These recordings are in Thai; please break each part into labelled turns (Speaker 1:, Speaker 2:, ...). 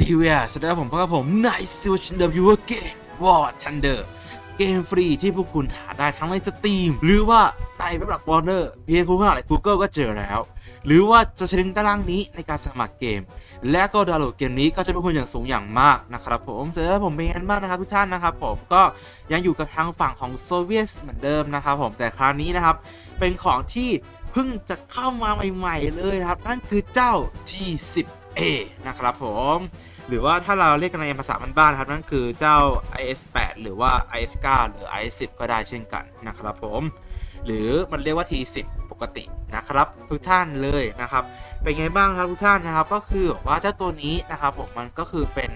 Speaker 1: รีเวียสวัสดีครับผมพบกับผมนายซิวชินเดอร์วิวเกมวอร์ทันเดอร์เกมฟรีที่พวกคุณหาได้ทั้งในสตรีมหรือว่าในเว็บหลักวอร์เนอร์เพียงคุณเข้าหาใน Google ก็เจอแล้ว หรือว่าจะใช้ลิงก์ด้านล่างนี้ในการสมัครเกม และก็ดาวน์โหลดเกมนี้ก็จะเป็นคุณอย่างสูงอย่างมากนะครับผมเสร็จแล้วผมเป็นยังไงบ้างนะครับทุกท่านนะครับผมก็ยังอยู่กับทางฝั่งของโซเวียตเหมือนเดิมนะครับผมแต่คราวนี้นะครับเป็นของที่เพิ่งจะเข้ามาใหม่ ๆ เลยครับ นั่นคือเจ้า A นะครับผม หรือว่าถ้าเราเรียกกันในภาษาบ้านๆครับนั่นคือเจ้า IS8 หรือว่า IS9 หรือ IS10 ก็ได้เช่นกันนะครับผม หรือมันเรียกว่า T10 ปกตินะครับ ทุกท่านเลยนะครับ เป็นไงบ้างครับทุกท่านนะครับ ก็คือว่าเจ้าตัวนี้นะครับผมมันก็คือเป็น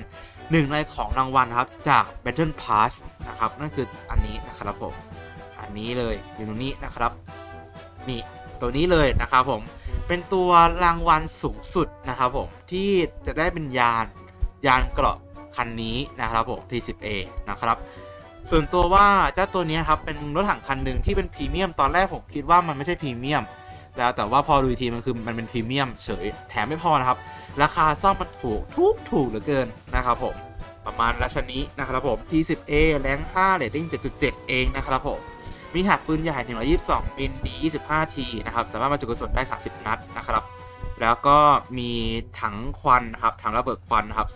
Speaker 1: หนึ่งในของรางวัลครับจาก Battle Pass นะครับนั่นคืออันนี้นะครับผมอันนี้เลยอยู่ตรงนี้นะครับนี่ตัวนี้เลยนะครับผม เป็นตัวรางวัลสูงสุดนะครับผมที่จะได้เป็นยานยานเกราะคันนี้นะครับผม T10A นะครับส่วนตัวว่าเจ้าตัวนี้ครับเป็นรถถังคันหนึ่งที่เป็นพรีเมียมตอนแรกผมคิดว่ามันไม่ใช่พรีเมียมแล้วแต่ว่าพอดูทีมันคือมันเป็นพรีเมียมเฉยแถมไม่พอนะครับ ราคาซ่อมมันถูกทุกถูกเหลือเกินนะครับผมประมาณราชนี้นะครับผม T10A แรง5เรตติ้ง7.7 เองนะครับผม มีหักปืนใหญ่ 122มิลดี25 ทีนะครับ สามารถบรรจุกระสุนได้ 30 นัดนะครับ แล้วก็มีถังควันนะครับ ถังระเบิดควันนะครับ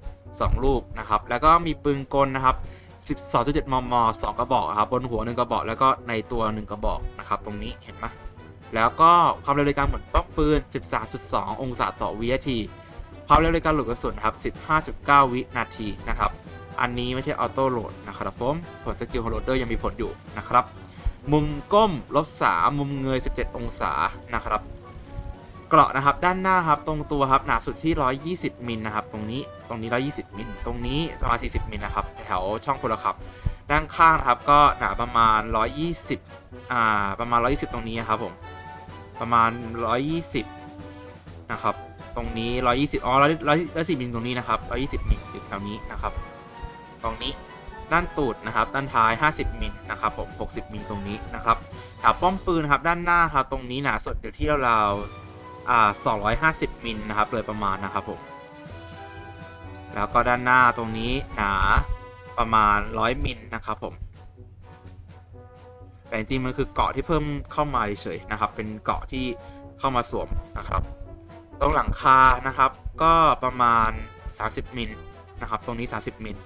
Speaker 1: 2 2 ลูกนะครับ แล้วก็มีปืนกลนะครับ 12.7 มม 2 กระบอกนะครับ บนหัว 1 กระบอก แล้วก็ในตัว 1 กระบอกนะครับ ตรงนี้เห็นไหมแล้วก็ความเร็วในการหมุนป้อมปืน 13.2 องศาต่อวินาที ความเร็วในการหลุดกระสุนครับ 15.9 วินาทีนะครับ อันนี้ไม่ใช่ออโต้โหลดนะครับผม ผลสกิลของโหลดเดอร์ยังมีผลอยู่นะครับ มุมก้มลบ3มุมเงย 17 องศานะครับ เกราะนะครับด้านหน้าครับตรงตัวครับหนาสุดที่ 120มิลนะครับตรงนี้ตรงนี้ 120มิลตรงนี้ประมาณ 40มิลนะครับแถวช่องพลขับ ด้านข้างนะครับก็หนาประมาณ 120อ่าประมาณ 120 ตรงนี้ครับผมประมาณ 120นะครับตรงนี้ 120อ๋อ110มิลตรงนี้นะครับ120มิลอยู่แถวนี้นะครับตรงนี้ ด้านตูดนะครับ ด้านท้าย 50 มิลนะครับผม 60 มิลตรงนี้นะครับแถวป้อมปืนครับ ด้านหน้าครับตรงนี้หนาสุดอยู่ที่ราวๆอ่า250 มิลนะครับโดยประมาณนะครับผม แล้วก็ด้านหน้าตรงนี้หนาประมาณ 100 มิลนะครับผม แต่จริงๆมันคือเกาะที่เพิ่มเข้ามาเฉยๆนะครับ เป็นเกาะที่เข้ามาสวมนะครับ ตรงหลังคานะครับ ก็ประมาณ 30 มิลนะครับ ตรงนี้ 30 มิล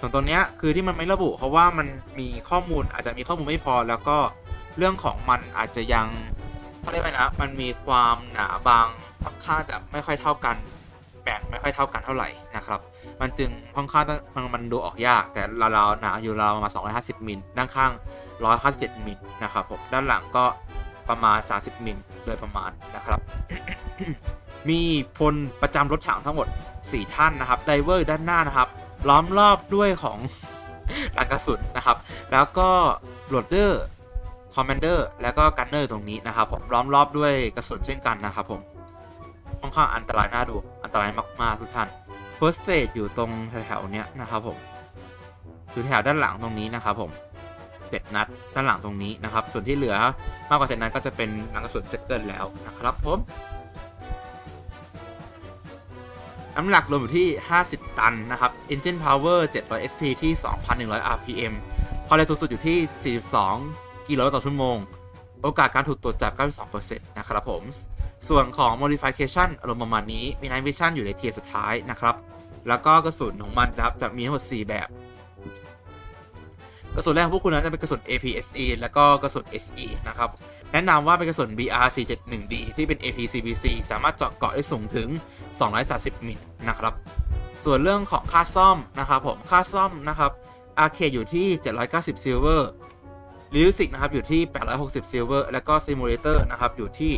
Speaker 1: ส่วนตัวเนี้ยคือที่มันไม่ระบุ เพราะว่ามันมีข้อมูลอาจจะมีข้อมูลไม่พอ แล้วก็เรื่องของมันอาจจะยังเขาเรียกว่านะมันมีความหนาบางค่อนข้างจะไม่ค่อยเท่ากันแบ่งไม่ค่อยเท่ากันเท่าไหร่นะครับ มันจึงค่อนข้างมันมันดูออกยาก แต่ราวๆหนาอยู่ราวประมาณ250มิลด้านข้าง 157มิลนะครับผมด้านหลังก็ประมาณ 30มิลโดยประมาณนะครับ มีพลประจำรถถังทั้งหมด 4 ท่านนะครับไดเวอร์ด้านหน้านะครับ ล้อมรอบด้วยของลังกระสุนนะครับ แล้วก็โหลดเดอร์คอมมานเดอร์แล้วก็กันเนอร์ตรงนี้นะครับผมล้อมรอบด้วยกระสุนเช่นกันนะครับผมค่อนข้างอันตรายน่าดูอันตรายมากๆทุกท่าน First Stage อยู่ตรงแถวๆเนี้ยนะครับผมอยู่แถวด้านหลังตรงนี้นะครับผม7นัดด้านหลังตรงนี้นะครับ ส่วนที่เหลือมากกว่า7นัดก็จะเป็นลังกระสุนเซตเกิลแล้วนะครับผม น้ำหนักรวมอยู่ที่ 50 ตันนะครับ Engine Power 700 SP ที่ 2,100 RPM ความเร็วสูงสุดอยู่ที่ 42 กิโลเมตรต่อชั่วโมง โอกาสการถูกตรวจจับ 92%นะครับผม ส่วนของ Modification อารมณ์ประมาณนี้ มี Night Vision อยู่ในเทียร์สุดท้ายนะครับ แล้วก็กระสุนของมันนะครับจะมีทั้งหมด 4 แบบ กระสุนแรกของพวกคุณนั้นจะเป็นกระสุน APSE แล้วก็กระสุน SE นะครับ แนะนำว่าเป็นกระสุน BR471D ที่เป็น APCBC สามารถเจาะเกาะได้สูงถึง 230มิลนะครับ ส่วนเรื่องของค่าซ่อมนะครับผม ค่าซ่อมนะครับอาเคอยู่ที่ 790ซิลเวอร์ลิลิสิกนะครับอยู่ที่ 860ซิลเวอร์แล้วก็ซิมูเลเตอร์นะครับอยู่ที่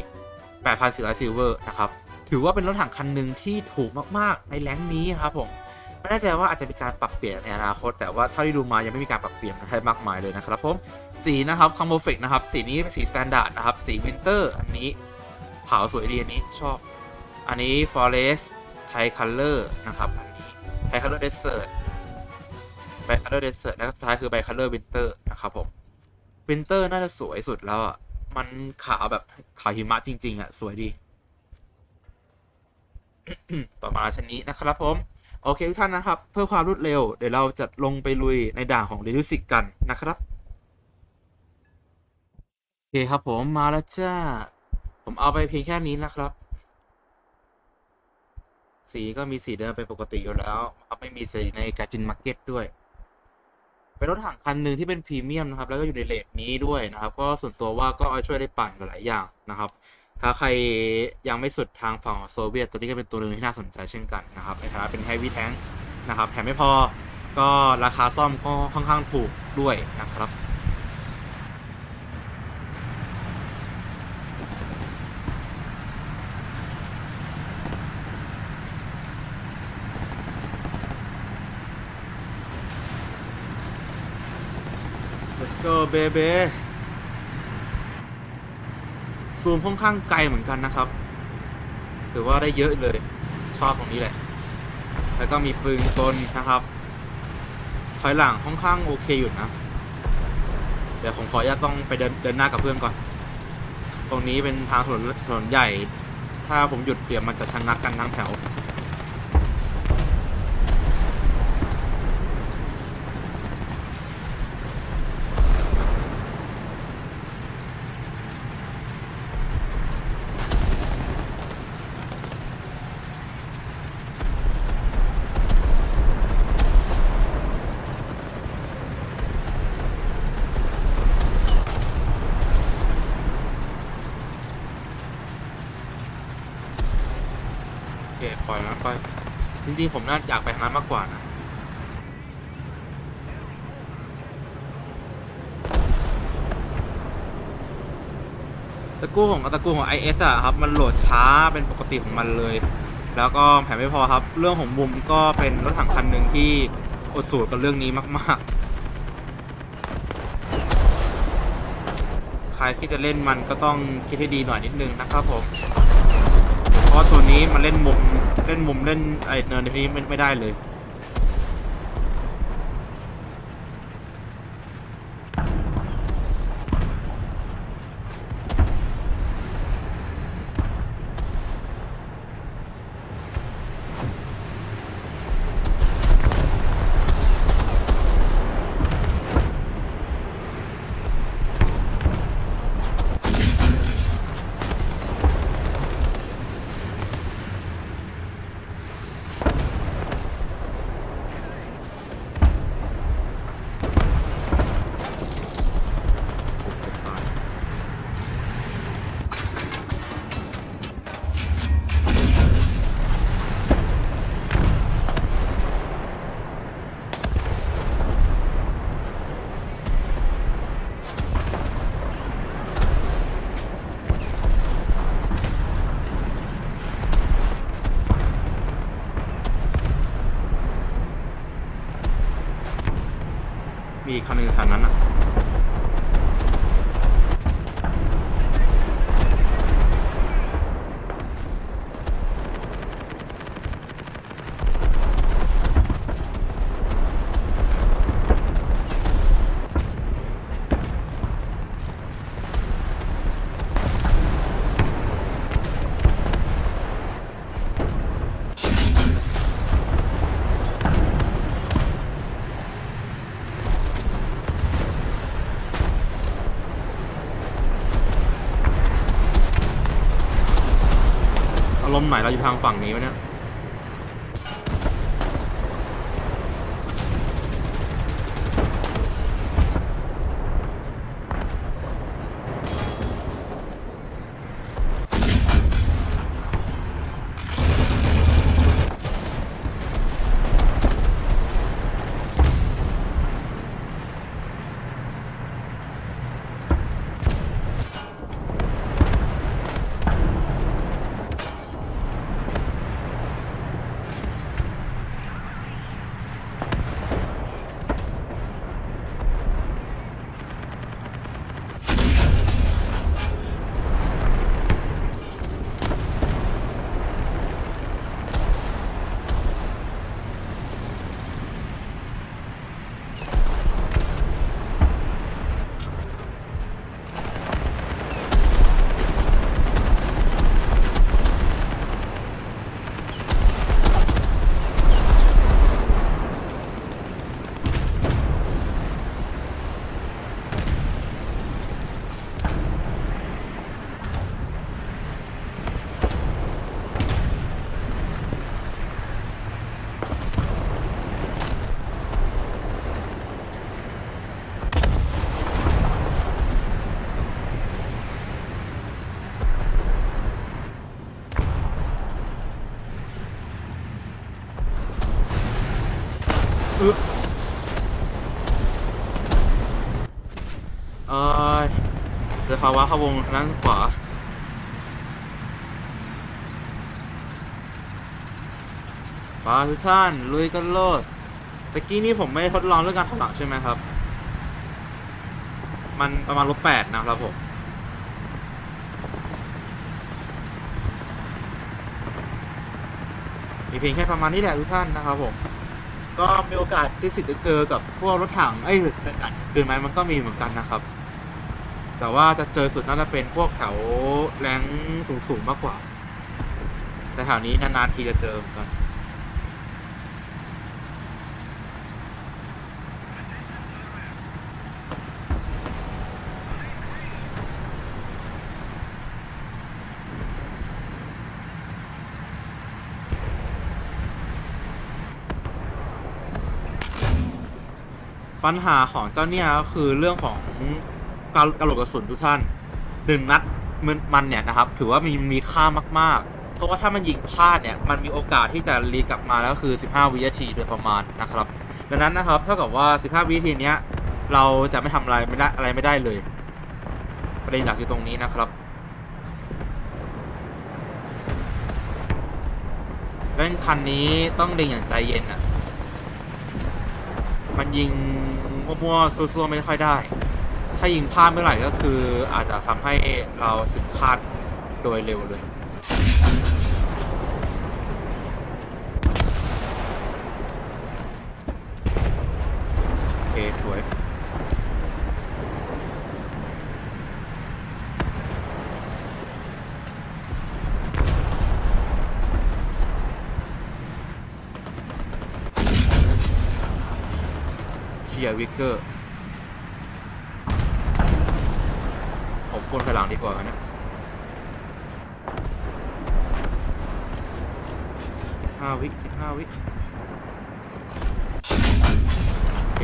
Speaker 1: 8,400ซิลเวอร์นะครับ ถือว่าเป็นรถถังคันหนึ่งที่ถูกมาก ๆ ในแรงนี้ครับผม ไม่แน่ใจว่าอาจจะมีการปรับเปลี่ยนในอนาคต แต่ว่าเท่าที่ดูมายังไม่มีการปรับเปลี่ยนอะไรมากมายเลยนะครับผมสีนะครับคอมโบเฟกนะครับสีนี้เป็นสีสแตนดาร์ดนะครับสีวินเตอร์อันนี้ขาวสวยดีอันนี้ชอบ อันนี้ Forest Thai Color นะครับอันนี้ Thai Color Desert b i Color Desert แล้วก็สุดท้ายคือ b i Color Winter นะครับผม Winter น่าจะสวยสุดแล้วอะมันขาวแบบขาวหิมะจริง ๆ อะ สวยดีประมาณชนนี้นะครับผม โอเคทุกท่านนะครับ เพื่อความรวดเร็ว เดี๋ยวเราจะลงไปลุยในด่านของเรดิสิกกันนะครับ โอเคครับผมมาแล้วจ้า ผมเอาไปเพียงแค่นี้นะครับ สีก็มีสีเดิมเป็นปกติอยู่แล้วครับไม่มีสีในกาจินมาร์เก็ตด้วย เป็นรถถังคันหนึ่งที่เป็นพรีเมียมนะครับ แล้วก็อยู่ในเลทนี้ด้วยนะครับ ก็ส่วนตัวว่าก็เอาช่วยได้ปั่นหลายอย่างนะครับ ถ้าใครยังไม่สุดทางฝั่งโซเวียตตัวนี้ก็เป็นตัวหนึ่งที่น่าสนใจเช่นกันนะครับในฐานะเป็นไฮวีแทงนะครับแถมไม่พอก็ราคาซ่อมก็ค่อนข้างถูกด้วยนะครับ let's go baby ซูมค่อนข้างไกลเหมือนกันนะครับ ถือว่าได้เยอะเลยชอบตรงนี้แหละ แล้วก็มีปืนกลนะครับ ถอยหลังค่อนข้างโอเคอยู่นะ เดี๋ยวผมขออนุญาตต้องไปเดินเดินหน้ากับเพื่อนก่อน ตรงนี้เป็นทางถนนถนนใหญ่ ถ้าผมหยุดเดี๋ยวมันจะชะงักกันทั้งแถว โอเคปล่อยนะปล่อยจ ริงๆผมน่าอยากไปทางนั้นมากกว่านะตะกู้ของตะกู้ของ IS อะครับ มันโหลดช้าเป็นปกติของมันเลย แล้วก็แถมไม่พอครับ เรื่องของมุมก็เป็นรถถังคันหนึ่งที่อดสูตรกับเรื่องนี้มาก ๆ ใครที่จะเล่นมันก็ต้องคิดให้ดีหน่อยนิดนึงนะครับผม เพราะตัวนี้มันเล่นมุม เล่นมุมเล่นไอเนินนี้ไม่ไม่ได้เลย คันหนึ่งทางนั้นอะ หมายเราอยู่ทางฝั่งนี้ไหมเนี่ย อึ๊บเอ้ยเดี๋ยวภาวะเข้าวงทางด้านขวามาทุกท่านลุยกันโลดตะกี้นี่ผมไม่ทดลองเรื่องการถอยหลังใช่ไหมครับ มันประมาณลบแปดนะครับผม มีเพียงแค่ประมาณนี้แหละทุกท่านนะครับผม ก็มีโอกาสที่สิทธิ์จะเจอกับพวกรถถังเอ้ยคือไหมมันก็มีเหมือนกันนะครับ แต่ว่าจะเจอสุดน่าจะเป็นพวกแถวแรงสูงๆมากกว่า แต่แถวนี้นานๆทีจะเจอเหมือนกัน ปัญหาของเจ้าเนี่ยก็คือเรื่องของการกระโหลกกระสุนทุกท่านหนึ่งนัดมันมันเนี่ยนะครับ ถือว่ามีมีค่ามากๆ เพราะว่าถ้ามันยิงพลาดเนี่ยมันมีโอกาสที่จะรีกลับมาแล้วคือ 15 วินาทีโดยประมาณนะครับ ดังนั้นนะครับเท่ากับว่า 15 วินาทีเนี้ยเราจะไม่ทำอะไรไม่ได้อะไรไม่ได้เลย ประเด็นหลักคือตรงนี้นะครับเล่นคันนี้ต้องเล็งอย่างใจเย็นอะ มันยิงมั่วๆซัวๆไม่ค่อยได้ ถ้ายิงพลาดเมื่อไหร่ก็คืออาจจะทำให้เราถึงคาดโดยเร็วเลย โอเค สวย เชียร์วิกเกอร์ ผมกวนถอยหลังดีกว่านะสิบห้าวิสิบห้าวิโอเค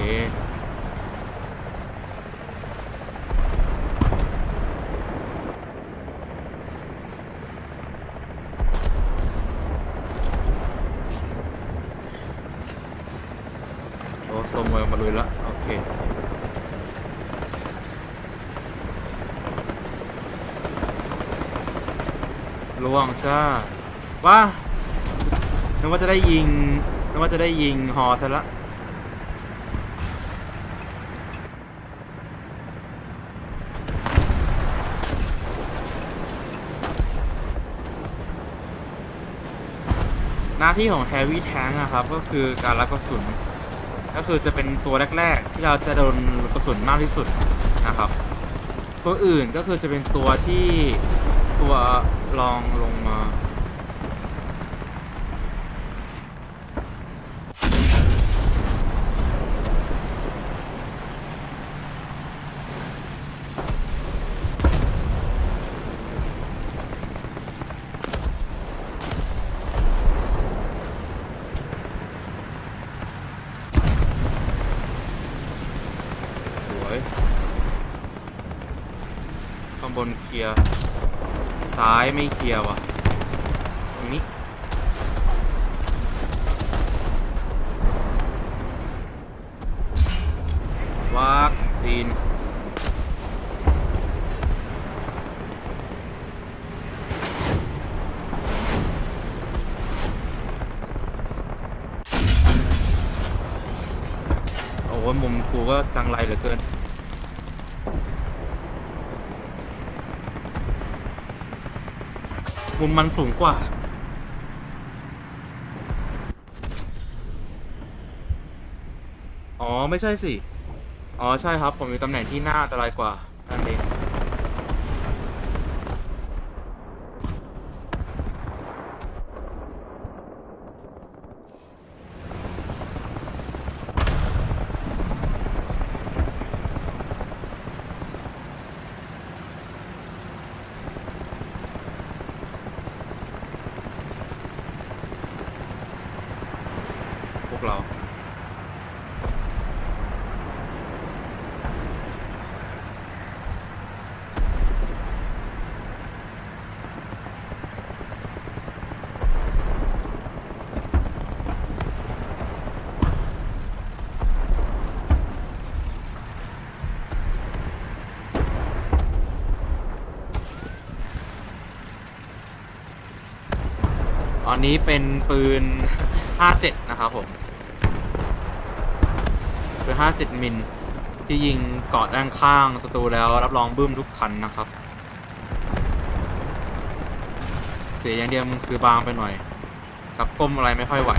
Speaker 1: โอ้ทรงมวยมาลุยละโอเค ล่ วงจ้าว้านึกว่าจะได้ยิงนึกว่าจะได้ยิงหอซะละหน้าที่ของแฮร์วี่แทงอะครับ ก็คือการรับกระสุน ก็คือจะเป็นตัวแรก ๆ ที่เราจะโดนกระสุนมากที่สุดนะครับ ตัวอื่นก็คือจะเป็นตัวที่ตัว รองลงมาสวยข้างบนเคลียร์ ซ้ายไม่เคลียร์ว่ะตรงนี้วากตีนโอ้ยมุมกูก็จังไรเหลือเกิน มุมมันสูงกว่า อ๋อไม่ใช่สิ อ๋อใช่ครับ ผมมีตำแหน่งที่หน้าอันตรายกว่านั่นเอง เรา ตอนนี้เป็นปืน 57 นะครับผม ปืน57มิล ที่ยิงเกาะด้านข้างศัตรูแล้วรับรองบึ้มทุกคันนะครับ เสียอย่างเดียวมันคือบางไปหน่อย กับก้มอะไรไม่ค่อยไหว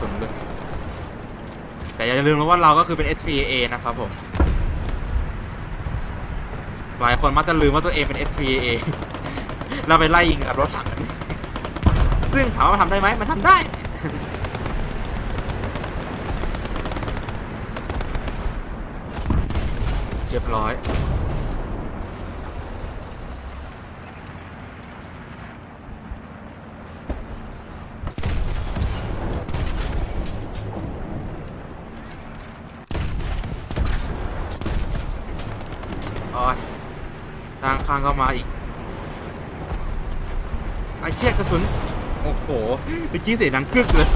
Speaker 1: สนเลยแต่อย่าลืมนะว่าเราก็คือเป็น SPA นะครับผม หลายคนมักจะลืมว่าตัวเองเป็น SPA เราไปไล่ยิงกับรถถังซึ่งถามว่าทำได้ไหมมันทำได้ เรียบร้อย ทางข้างก็มาอีกไอเชี่ยกระสุน โอ้โหเมื่อกี้เสียงดังกึกเลย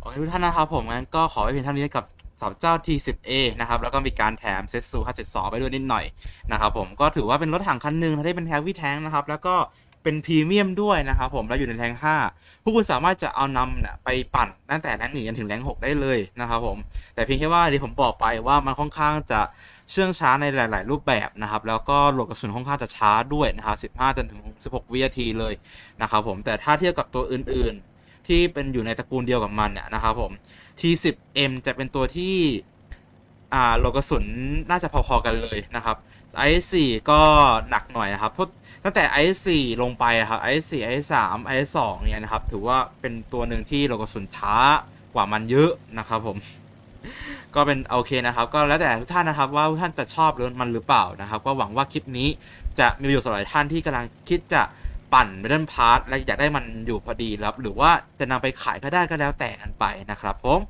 Speaker 1: โอเคทุกท่านนะครับผมงั้นก็ขอไว้เพียงเท่านี้กับสาวเจ้า T10A นะครับแล้วก็มีการแถมเซตซู572ไปด้วยนิดหน่อยนะครับผมก็ถือว่าเป็นรถถังคันหนึ่งที่เป็นแฮฟวี่แทงนะครับแล้วก็เป็นพรีเมียมด้วยนะครับผมแล้วอยู่ในแรง5พวกคุณสามารถจะเอานำเนี่ยไปปั่นตั้งแต่แรงหนึ่งจนถึงแรง6ได้เลยนะครับผมแต่เพียงแค่ว่าที่ผมบอกไปว่ามันค่อนข้างจะ เชื่องช้าในหลาย ๆ รูปแบบนะครับ แล้วก็โหลดกระสุนค่อนข้างจะช้าด้วยนะครับ 15จนถึง 16 วินาทีเลยนะครับผม แต่ถ้าเทียบกับตัวอื่น ๆ ที่เป็นอยู่ในตระกูลเดียวกับมันเนี่ยนะครับผม T10M จะเป็นตัวที่อ่าโหลดกระสุนน่าจะพอๆกันเลยนะครับ i4 ก็หนักหน่อยนะครับเพราะตั้งแต่ i4 ลงไปครับ i4 i3 i2 เนี่ยนะครับ ถือว่าเป็นตัวหนึ่งที่โหลดกระสุนช้ากว่ามันเยอะนะครับผมก็เป็นโอเคนะครับ ก็แล้วแต่ทุกท่านนะครับว่าทุกท่านจะชอบหรือมันหรือเปล่านะครับ ก็หวังว่าคลิปนี้จะมีประโยชน์สำหรับท่านที่กำลังคิดจะปั่นเมทัลพาร์ทและอยากได้มันอยู่พอดีแล้วหรือว่าจะนำไปขายก็ได้ก็แล้วแต่กันไปนะครับผม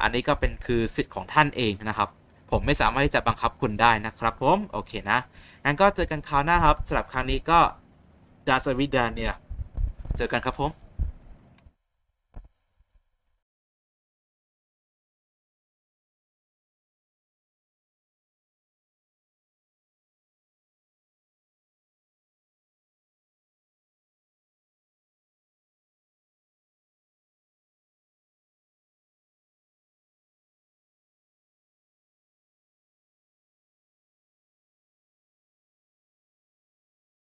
Speaker 1: อันนี้ก็เป็นคือสิทธิ์ของท่านเองนะครับ ผมไม่สามารถที่จะบังคับคุณได้นะครับผมโอเคนะงั้นก็เจอกันคราวหน้าครับสำหรับครั้งนี้ก็ดาสวิดาเนี่ยเจอกันครับผม